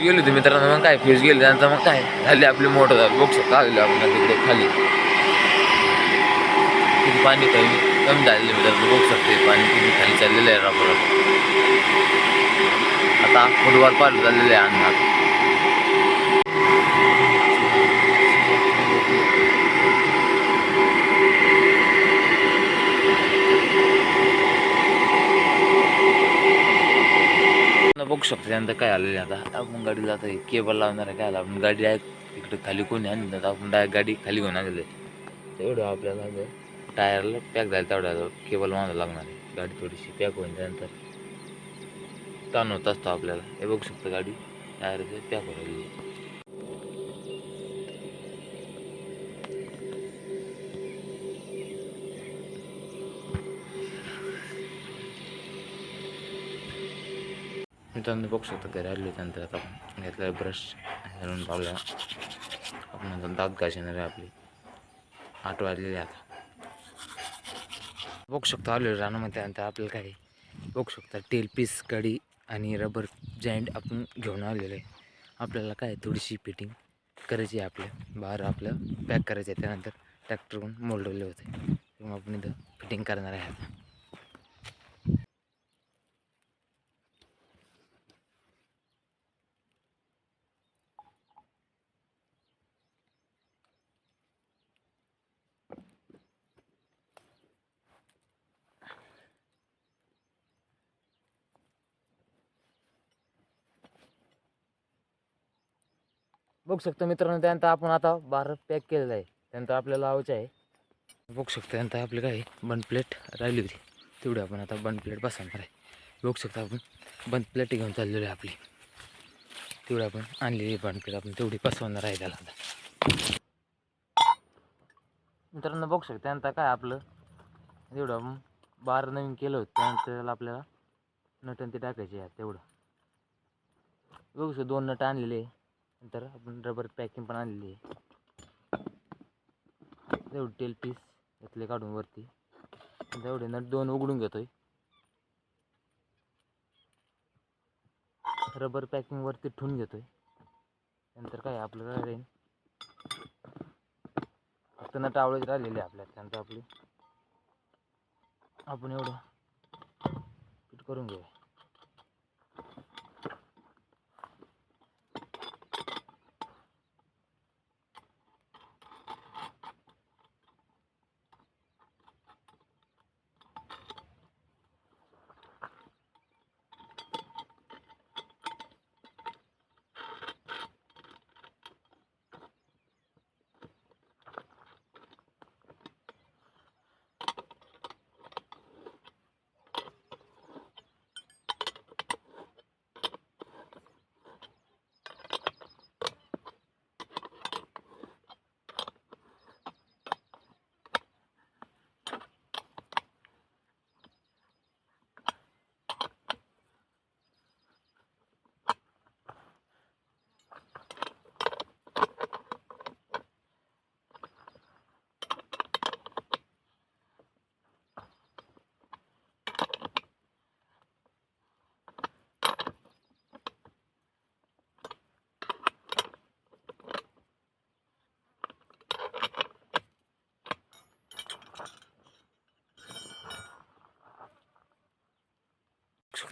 गेली होती मित्रांनो मग काय फ्यूज गेली त्यानंतर मग काय झाली आपली मोटर झाली. बघू शकता आपण तिकडे खाली. किती पाणी कमी कमी झालेलं मित्रांनो. बघू शकते पाणी किती खाली चाललेलं आहे रबर आता फुटबॉल पार झालेलं आहे अन्नात बघू काय आलेलं आता आपण गाडीला आता केबल लावणार आहे काय आलं आपण गाडी आहे इकडे खाली कोणी आणली नाही, आपण डायरेक्ट गाडी खाली घेऊन आलेले तेवढं आपल्याला जर टायरला पॅक झालं तेवढ्या केबल मागं लागणार आहे. गाडी थोडीशी पॅक होईल त्यानंतर ताण होत असतो आपल्याला. हे बघू शकतो गाडी टायरचं पॅक होईल मित्रांनो बघू शकतो घरी आले त्यानंतर आता. आपण घेतला ब्रश घालून पावला. आपण दात घासणार आहे आपली. आठ वाजलेले आता. बघू शकतो आलो रानामध्ये त्यानंतर आपल्याला काय बघू शकता. तेल पीस गाडी आणि रबर जॉईंट आपण घेऊन आलेलो आहे. आपल्याला काय थोडीशी फिटिंग करायची आहे आपल्या. बाहेर आपलं पॅक करायचं आहे त्यानंतर ट्रॅक्टरहून मोलडवले होते. मग आपण इथं फिटिंग करणार आहे आता बघू शकतो मित्रांनो त्यानंतर आपण आता बारा पॅक केलेलं आहे. त्यानंतर आपल्याला लावायचं आहे. बघू शकतो त्यानंतर आपली काय बंद प्लेट राहिली होती. तेवढी आपण आता बंद प्लेट बसवणार आहे. बघू शकतो आपण बंद प्लेट घेऊन चाललेलो आहे आपली. तेवढी आपण आणलेली बंद प्लेट आपण तेवढी बसवणार आहे त्याला आता. मित्रांनो बघू शकतो त्यानंतर काय आपलं. तेवढं आपण बार नवीन केलं होतं. त्यानंतर त्याला आपल्याला नटन ते टाकायचे आहे तेवढं. बघू शकतो दोन नट आणलेले आहे. नंतर आपण रबर पॅकिंग पण आणलेली आहे. तेवढे टेल पीस घेतले काढून वरती. तेवढे नट दोन उघडून घेतोय. रबर पॅकिंग वरती ठेवून घेतोय. नंतर काय आपलं राहील फक्त नट आवळत राहिलेले आपल्या त्यानंतर आपली आपण एवढं फिट करून घेऊया.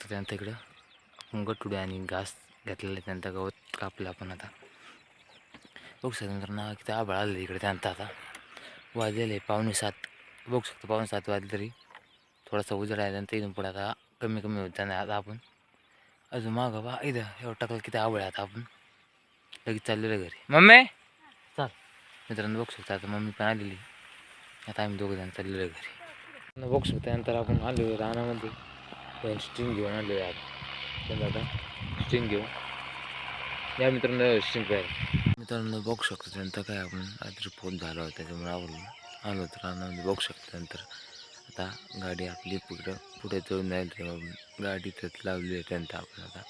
शकतो त्यानंतर इकडं गटुडे आणि घास घेतलेलं आहे त्यानंतर गवत कापलं आपण आता. बघू शकतो नंतर ना किती आभाळ आलं इकडे त्यानंतर आता. वाजलेले आहे पावणे सात बघू शकतो पावणे सात वाजले तरी थोडासा उजेड आहे त्यानंतर इथून पुढे आता कमी कमी होत त्याने आता आपण. अजून मागं बा इथं एवढं टाकलं किती आवड आहे आता आपण. लगेच चाललेलं घरी. मम्मी? चाल. मित्रांनो बघू शकतो आता मम्मी पण आलेली. आता आम्ही दोघं जण चाललेलं घरी. बघू शकतो त्यानंतर आपण आलो रानामध्ये. दोन स्ट्रिंग घेऊन आलो आहे आता त्यांना आता स्ट्रिंग घेऊन या मित्रांनो स्ट्रिंग पाहिजे मित्रांनो बघू शकतो त्यानंतर काय आपण रात्री फोन झाला होता त्याच्यामुळे आवडलं आलो तर रानामध्ये म्हणजे बघू शकतो त्यानंतर आता गाडी आपली पुढं पुढे जाऊन नाही गाडी तर लावली आहे त्यानंतर आपण आता.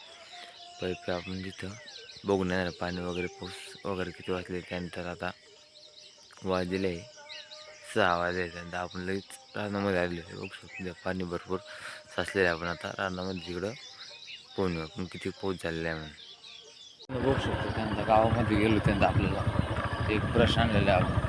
पैप आपण जिथं बघून येणार पाणी वगैरे पाऊस वगैरे किती वाजले त्यानंतर आता वाजले आहे सहा वाजले. त्यानंतर आपण लगेच रानामध्ये आलेलो आहे. बघू शकतो पाणी भरपूर साचलेलं आपण आता रानामध्ये तिकडं पोहणू. आपण किती पोच झालेला आहे म्हणून. बघू शकतो त्यांचा गावामध्ये गेलो त्यांचा आपल्याला एक ब्रश आणलेला आहे आपण.